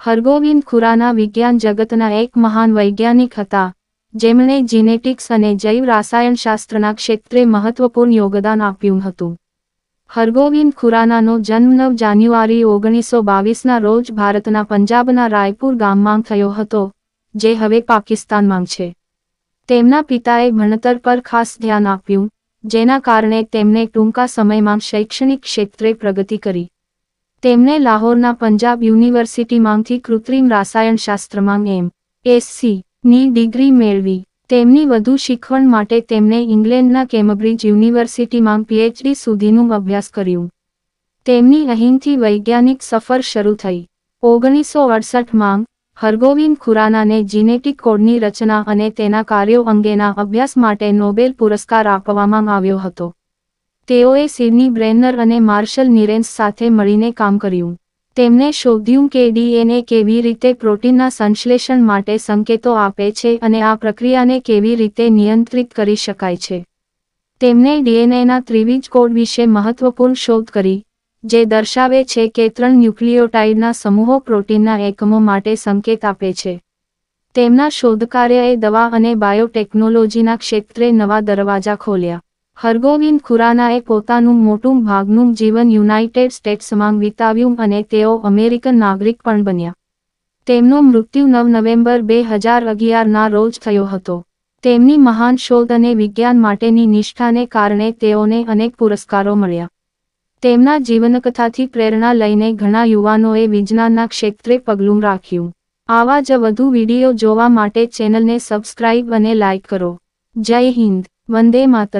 હરગોવિંદ ખુરાના વિજ્ઞાન જગતના એક મહાન વૈજ્ઞાનિક હતા, જેમણે જીનેટિક્સ અને જૈવ રાસાયણશાસ્ત્રના ક્ષેત્રે મહત્વપૂર્ણ યોગદાન આપ્યું હતું. હરગોવિંદ ખુરાનાનો જન્મ નવ જાન્યુઆરી ઓગણીસો બાવીસના રોજ ભારતના પંજાબના રાયપુર ગામમાં થયો હતો, જે હવે પાકિસ્તાનમાં છે. તેમના પિતાએ ભણતર પર ખાસ ધ્યાન આપ્યું, જેના કારણે તેમણે ટૂંકા સમયમાં શૈક્ષણિક ક્ષેત્રે પ્રગતિ કરી. તેમને લાહોરના પંજાબ યુનિવર્સિટીમાંથી કૃત્રિમ રાસાયણશાસ્ત્રમાં એમ. એસસી ની ડિગ્રી મેળવી. તેમની વધુ શીખવણ માટે તેમણે ઇંગ્લેન્ડના કેમ્બ્રિજ યુનિવર્સિટીમાં પીએચડી સુધીનું અભ્યાસ કર્યું. તેમની અહીંથી વૈજ્ઞાનિક સફર શરૂ થઈ. ઓગણીસો અડસઠમાં હરગોવિંદ ખુરાનાને જીનેટિક કોડની રચના અને તેના કાર્યો અંગેના અભ્યાસ માટે નોબેલ પુરસ્કાર આપવામાં આવ્યો હતો. તેઓએ સિડની બ્રેનર અને માર્શલ નિરેન્સ સાથે મળીને કામ કર્યું. તેમણે શોધ્યું કે ડીએનએ કેવી રીતે પ્રોટીનના સંશ્લેષણ માટે સંકેતો આપે છે અને આ પ્રક્રિયાને કેવી રીતે નિયંત્રિત કરી શકાય છે. તેમણે ડીએનએના ત્રિવિજ કોડ વિશે મહત્વપૂર્ણ શોધ કરી, જે દર્શાવે છે કે ત્રણ ન્યુક્લિયોટાઇડના સમૂહો પ્રોટીનના એકમો માટે સંકેત આપે છે. તેમના શોધકાર્યએ દવા અને બાયોટેકનોલોજીના ક્ષેત્રે નવા દરવાજા ખોલ્યા. હરગોવિંદ ખુરાનાએ પોતાનું મોટું ભાગનું જીવન યુનાઇટેડ સ્ટેટ્સમાં વિતાવ્યું અને તેઓ અમેરિકન નાગરિક પણ બન્યા. તેમનું મૃત્યુ નવ નવેમ્બર બે હજાર અગિયારના રોજ થયો હતો. તેમની મહાન શોધ અને વિજ્ઞાન માટેની નિષ્ઠાને કારણે તેઓને અનેક પુરસ્કારો મળ્યા. તેમના જીવનકથાથી પ્રેરણા લઈને ઘણા યુવાનોએ વિજ્ઞાનના ક્ષેત્રે પગલું રાખ્યું. આવા જ વધુ વીડિયો જોવા માટે ચેનલને સબસ્ક્રાઇબ અને લાઇક કરો. જય હિન્દ, વંદે માતરમ.